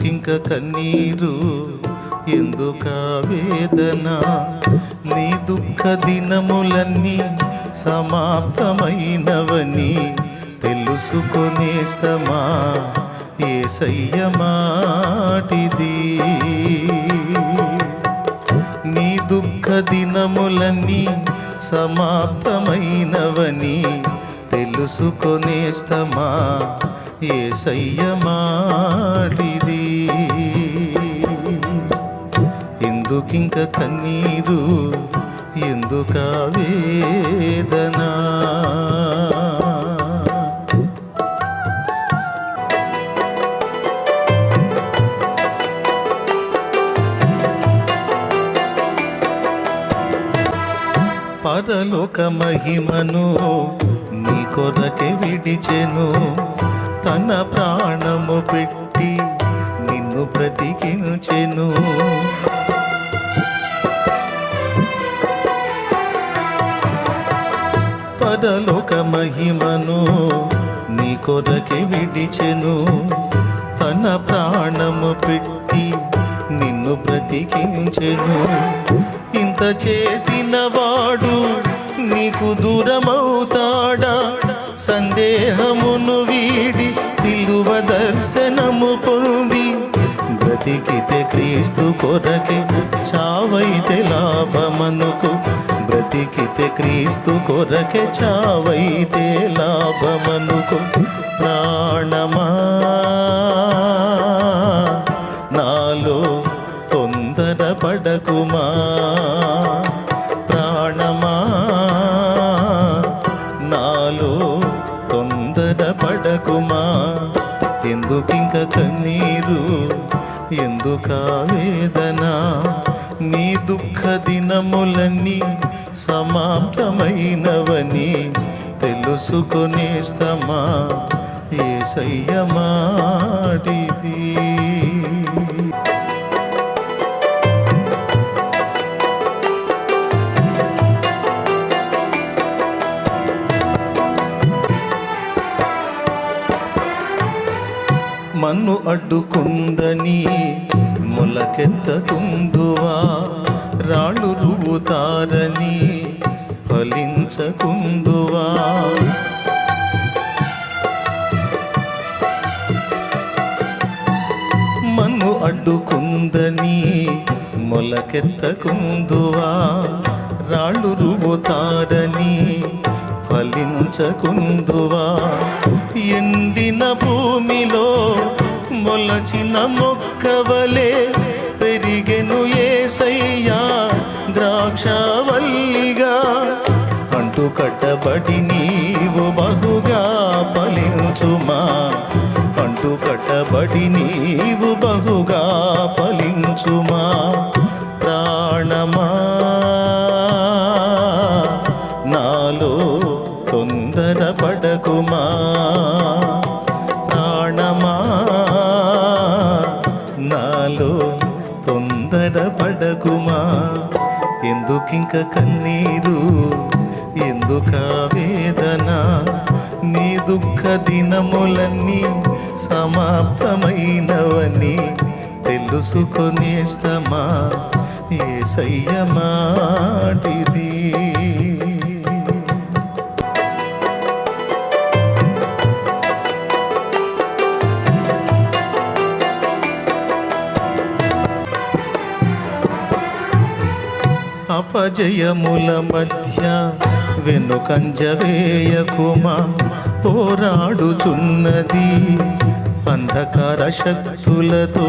ఎందుకింక కన్నీరు ఎందుక వేదన? నీ దుఃఖ దినములన్నీ సమాప్తమైనవని తెలుసుకొనేస్తమా ఏసయ్య మాటిది. నీ దుఃఖ దినములన్నీ సమాప్తమైనవని తెలుసుకొనేస్తమా ఏసయ్య మాటిది? ఎందుకింక కన్నీరు? ఎందుక వేదనా? పరలోక మహిమను నీ కొరకే విడిచెను. తన ప్రాణము పెట్టి నిన్ను బ్రతికించెను. పరలోక మహిమను నీ కొరకే విడిచెను. తన ప్రాణము పెట్టి నిన్ను బ్రతికించెను. ఇంత చేసిన వాడు నీకు దూరమవుతాడా? సందేహమును వీడి సిలువ దర్శనము పొంది బ్రతికితే క్రీస్తు కొరకే చావైతే లాభమనుకు. బ్రతికితే క్రీస్తు కొరకే చావైతే లాభమనుకు. ప్రాణమా? నాలో తొందర పడకుమా ఎందుక నీ దుఃఖ దినములన్నీ సమాప్తమైనవని తెలుసుకొనేస్తమా? ఏ సయ్యమాటిది మన్ను అడ్డుకుందని మొలకెత్తకుందువా? రాళ్ళు రువుతారని ఫలించకుందువా? మన్ను అడ్డుకుందని మొలకెత్తకుందువా? రాళ్ళు రువుతారని ఫలించకుందువా? ఎండిన భూమిలో మొలచిన మొక్కవలే పెరిగెను ఏసయ్యా ద్రాక్షవల్లిగా అంటు కట్టబడి నీవు బహుగా ఫలించుమా? అంటు కట్టబడి నీవు బహుగా ఫలించుమా? ప్రాణమా? తొందర ఎందుకింక కన్నీరు? ఎందుక వేదన? నీ దుఃఖ దినములన్నీ సమాప్తమైనవని తెలుసుకొనేస్తమా ఏ సయ్యమాటిది అపజయముల మధ్య వెనుకంజవేయకుమా పోరాడుచున్నది అంధకార శక్తులతో.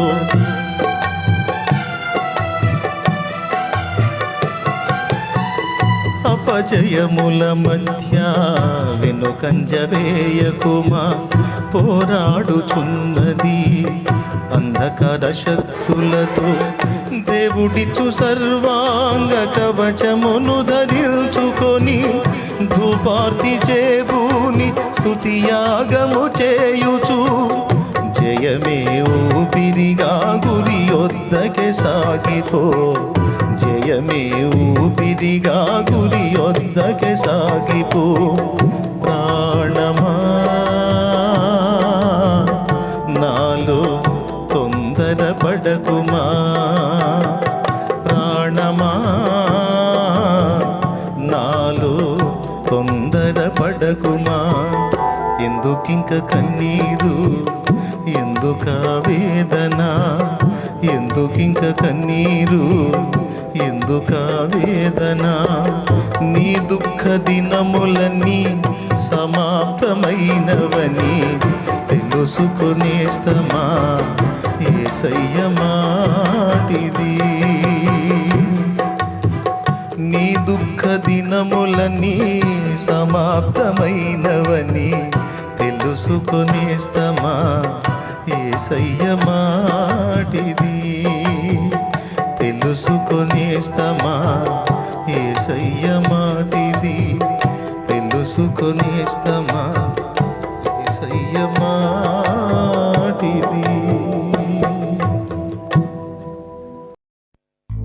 అపజయముల మధ్య వెనుకంజవేయకుమా పోరాడుచున్నది అంధకార శక్తులతో. దేవుడిచ్చు సర్వాంగ కవచమును ధరించుకొని ధూపార్తి చేబూని స్తుతియాగము చేయుచు. జయమే ఊపిరిగా గురి యొద్దకే సాగిపో. జయమే ఊపిరిగా గురి యొద్దకే సాగిపో. ఎందుకింక కన్నీరు. ఎందుక వేదన? ఎందుకింక కన్నీరు? ఎందుక వేదన? నీ దుఃఖ దినములన్నీ సమాప్తమైనవని తెలుసుకునేస్తమా ఏ సయ్యమాటిది నీ దుఃఖ దినములన్నీ సమాప్తమైనవని తెలుసుకునేస్తమా ఏసయ్య మాటిది? తెలుసుకునేస్తమా ఏసయ్య మాటిది? తెలుసుకునేస్తమా